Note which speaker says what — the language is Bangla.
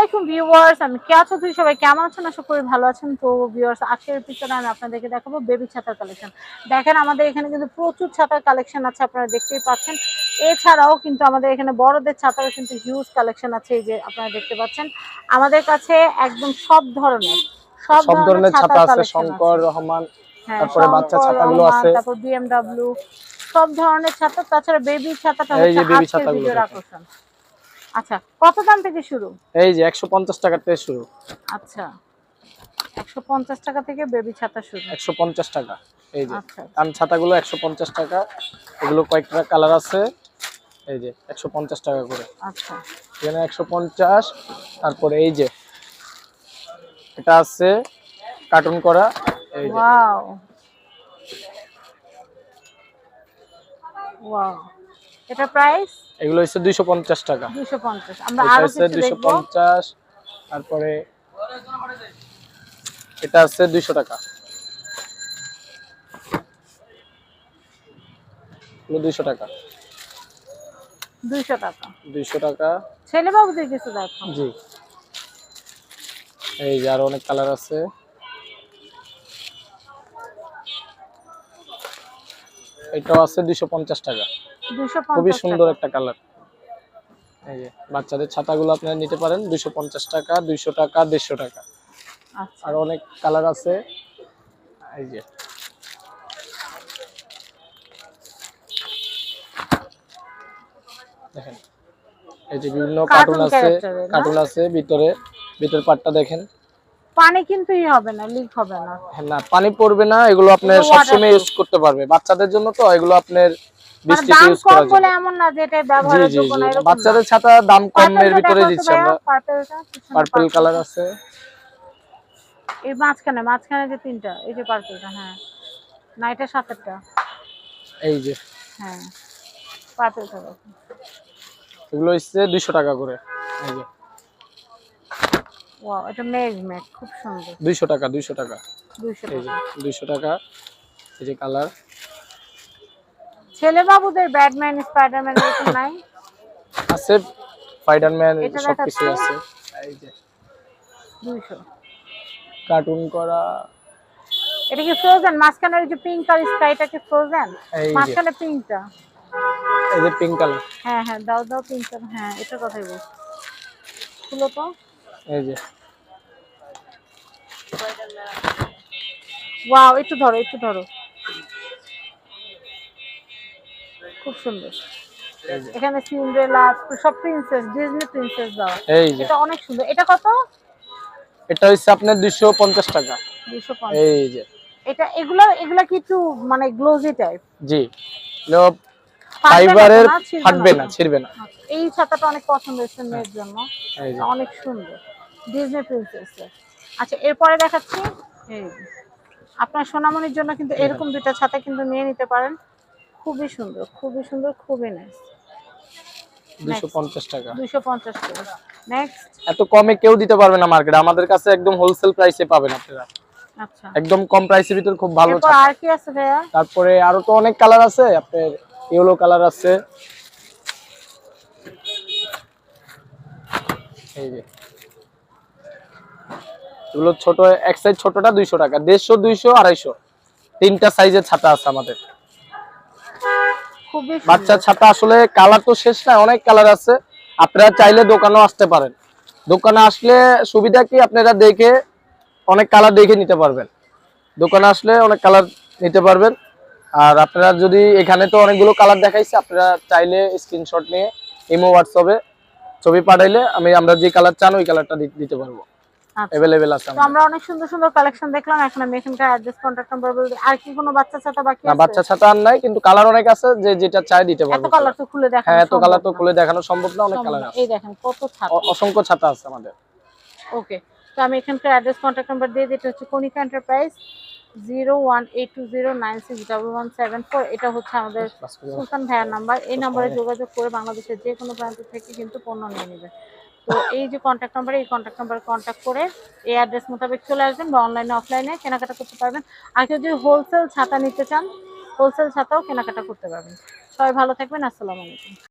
Speaker 1: আলাইকুম ভিউয়ার্স আমি কেয়া চৌধুরী সবাই কেমন আছেন? আশা করি ভালো আছেন। তো ভিউয়ার্স আজকের এপিসোডে আমি আপনাদেরকে দেখাবো বেবি ছাতার কালেকশন দেখেন আমাদের এখানে কিন্তু প্রচুর ছাতার কালেকশন আছে আপনারা দেখতেই পাচ্ছেন। এছাড়াও কিন্তু আমাদের এখানে বড়দের ছাতারও কিন্তু হিউজ কালেকশন আছে এই যে আপনারা দেখতে পাচ্ছেন। আমাদের কাছে একদম সব ধরনের সব
Speaker 2: ধরনের ছাতা
Speaker 1: ছাতার
Speaker 2: আছে। শঙ্কর রহমান
Speaker 1: হ্যাঁ,
Speaker 2: তারপরে বাচ্চা ছাতাগুলো আছে।
Speaker 1: তারপর বিএমডব্লিউ সব ধরনের ছাতা। তাছাড়া বেবি ছাতাটা
Speaker 2: এই যে
Speaker 1: হচ্ছে আজকের ভিডিওর আকর্ষণ। আচ্ছা কত দাম থেকে শুরু?
Speaker 2: এই যে একশো পঞ্চাশ টাকা থেকে শুরু।
Speaker 1: আচ্ছা একশো পঞ্চাশ টাকা থেকে বেবি ছাতা শুরু।
Speaker 2: একশো পঞ্চাশ টাকা এই যে।
Speaker 1: আচ্ছা
Speaker 2: কান ছাতাগুলো একশো পঞ্চাশ টাকা এগুলো কয়েকটা কালার আছে এই যে একশো পঞ্চাশ টাকা করে।
Speaker 1: আচ্ছা।
Speaker 2: এখানে একশো পঞ্চাশ তারপরে এই যে এটা আছে কার্টুন করা এই যে।
Speaker 1: ওয়াও। ওয়াও। এটা প্রাইস
Speaker 2: এগুলো হচ্ছে দুইশো পঞ্চাশ টাকা।
Speaker 1: দুশো পঞ্চাশ। আমরা
Speaker 2: আরও
Speaker 1: কিছু দেখব।
Speaker 2: পঞ্চাশ তারপরে এটা আছে দুইশো টাকা। এগুলো দুইশো টাকা।
Speaker 1: দুইশো টাকা।
Speaker 2: দুইশো টাকা।
Speaker 1: ছেলে বাবুদের কিছু দেখো।
Speaker 2: জি। এই যে আরও অনেক কালার আছে। এটাও আছে দুইশো পঞ্চাশ টাকা।
Speaker 1: দুশো
Speaker 2: খুবই সুন্দর একটা কালার। এই যে বাচ্চাদের ছাতাগুলো আপনারা নিতে পারেন দুইশো পঞ্চাশ টাকা দুইশো টাকা দেড়শো টাকা।
Speaker 1: আচ্ছা।
Speaker 2: আর অনেক কালার আছে। এই যে। দেখেন এই যে বিভিন্ন কার্টুন আছে? কার্টুন আছে ভিতরে ভিতর পার্টটা দেখেন।
Speaker 1: পানি কিন্তু ই হবে না লিক হবে না।
Speaker 2: হ্যাঁ, না পানি পড়বে না এগুলো আপনি সবসময় ইউজ করতে পারবে। বাচ্চাদের জন্য তো এগুলো আপনার
Speaker 1: দাম কম বলে এমন না যে এটা ব্যবহারের যোগ্য না এরকম
Speaker 2: বাচ্চাদের ছাতা দাম কমের ভিতরে দিচ্ছি আমরা।
Speaker 1: পার্পেলটা
Speaker 2: পার্পল। কালার আছে।
Speaker 1: এই মাঝখানে মাঝখানে যে তিনটা এই যে পার্পলটা হ্যাঁ। না এটা সাতেরটা।
Speaker 2: এই যে।
Speaker 1: হ্যাঁ
Speaker 2: এগুলো হচ্ছে দুইশো টাকা করে। এই যে।
Speaker 1: ওয়াও এটা মেঘ মেঘ খুব সুন্দর।
Speaker 2: দুইশো টাকা দুইশো টাকা।
Speaker 1: দুইশো
Speaker 2: এই যে
Speaker 1: টাকা।
Speaker 2: দুইশো টাকা। এই যে কালার
Speaker 1: ছেলে বাবুদের ব্যাটম্যান স্পাইডারম্যান এরকম নাই?
Speaker 2: আছে স্পাইডারম্যান
Speaker 1: এটা
Speaker 2: সবকিছু
Speaker 1: দেখাচ্ছে?
Speaker 2: আছে। এই যে।
Speaker 1: দুইশো।
Speaker 2: কার্টুন করা।
Speaker 1: এটা কি ফ্রোজেন মাঝখানে ওই যে পিঙ্ক আর স্কাইটা কি ফ্রোজেন
Speaker 2: এই যে।
Speaker 1: মাঝখানে পিঙ্কটা
Speaker 2: এই যে পিঙ্ক কালার
Speaker 1: হ্যাঁ হ্যাঁ দাও দাও পিঙ্কটা হ্যাঁ এটা কথাই বল খুলো তো।
Speaker 2: এই যে।
Speaker 1: ওয়াও একটু ধরো একটু ধরো। খুব সুন্দর।
Speaker 2: এই
Speaker 1: এখানে সিন্ড্রেলা সব প্রিন্সেস ডিজনি প্রিন্সেস দাও।
Speaker 2: এই যে।
Speaker 1: এটা অনেক সুন্দর। এটা কত?
Speaker 2: এটা হচ্ছে আপনার দুইশো পঞ্চাশ টাকা।
Speaker 1: দুশো
Speaker 2: এই যে।
Speaker 1: এটা এগুলো এগুলো কি একটু মানে গ্লোজি টাইপ
Speaker 2: জি। ফাইবারের ফাটবে না। ছিড়বে না।
Speaker 1: এই ছাতাটা অনেক পছন্দ হয়েছে মেয়ের জন্য। অনেক সুন্দর। ডিজনি প্রিন্সেস আচ্ছা এরপরে দেখাচ্ছি। এই আপনার সোনামণির জন্য কিন্তু এরকম দুইটা ছাতা কিন্তু নিয়ে নিতে পারেন। খুবই সুন্দর খুবই সুন্দর খুবই নাইস
Speaker 2: দুইশো পঞ্চাশ টাকা।
Speaker 1: দুইশো পঞ্চাশ করে। নেক্সট
Speaker 2: এত কমে কেউ দিতে পারবে না মার্কেটে আমাদের কাছে একদম হোলসেল প্রাইসে পাবেন আপনারা।
Speaker 1: আচ্ছা।
Speaker 2: একদম কম প্রাইসের ভিতর খুব ভালো ছাতা।
Speaker 1: আর কি আছে ভাইয়া?
Speaker 2: তারপরে আরও তো অনেক কালার আছে। আপনার ইয়েলো কালার আছে। এই যে। এগুলো ছোট এক সাইজ ছোটটা দুইশো টাকা। দেড়শো দুইশো আড়াইশো। তিনটা সাইজের ছাতা আছে আমাদের। বাচ্চার ছাতা আসলে কালার তো শেষ না অনেক কালার আছে। আপনারা চাইলে দোকানেও আসতে পারেন। দোকানে আসলে সুবিধা কি? আপনারা দেখে অনেক কালার দেখে নিতে পারবেন। দোকানে আসলে অনেক কালার নিতে পারবেন। আর আপনারা যদি এখানে তো অনেকগুলো কালার দেখাইছে, আপনারা চাইলে স্ক্রিনশট নিয়ে ইমো হোয়াটসঅ্যাপে ছবি পাঠাইলে আমি, আমরা যে কালার চান, ওই কালারটা দিতে পারব।
Speaker 1: আচ্ছা।
Speaker 2: আছে
Speaker 1: তো আমরা অনেক সুন্দর সুন্দর কালেকশন দেখলাম এখন আমি এখানকার অ্যাড্রেস কন্ট্যাক্ট নাম্বার বলে আর কি কোনো বাচ্চা ছাতা বাকি
Speaker 2: না বাচ্চা ছাতা আর নাই কিন্তু কালার অনেক আছে যে যেটা চাই দিতে
Speaker 1: এত কালার তো খুলে
Speaker 2: হ্যাঁ এত কালার তো খুলে দেখানো সম্ভব না অনেক কালার আছে।
Speaker 1: এই দেখেন কত ছাতা।
Speaker 2: অসংখ্য ছাতা আছে আমাদের।
Speaker 1: ওকে তো আমি এখানকার অ্যাড্রেস কন্ট্যাক্ট নাম্বার দিয়ে দিই এটা হচ্ছে Kanika enterprise zero one eight two zero nine six double one seven four এটা হচ্ছে আমাদের সুলতান ভাইয়ার নাম্বার এই নাম্বারে যোগাযোগ করে বাংলাদেশের যে কোনো প্রান্ত থেকে কিন্তু পণ্য নিয়ে নেবে। তো এই যে কন্ট্যাক্ট নাম্বার এই কন্ট্যাক্ট নাম্বারে কন্ট্যাক্ট করে এই অ্যাড্রেস মোতাবেক চলে আসবেন বা অনলাইনে অফলাইনে কেনাকাটা করতে পারবেন। আর কেউ যদি হোলসেল ছাতা নিতে চান হোলসেল ছাতাও কেনাকাটা করতে পারবেন। সবাই ভালো থাকবেন, আসসালামু আলাইকুম।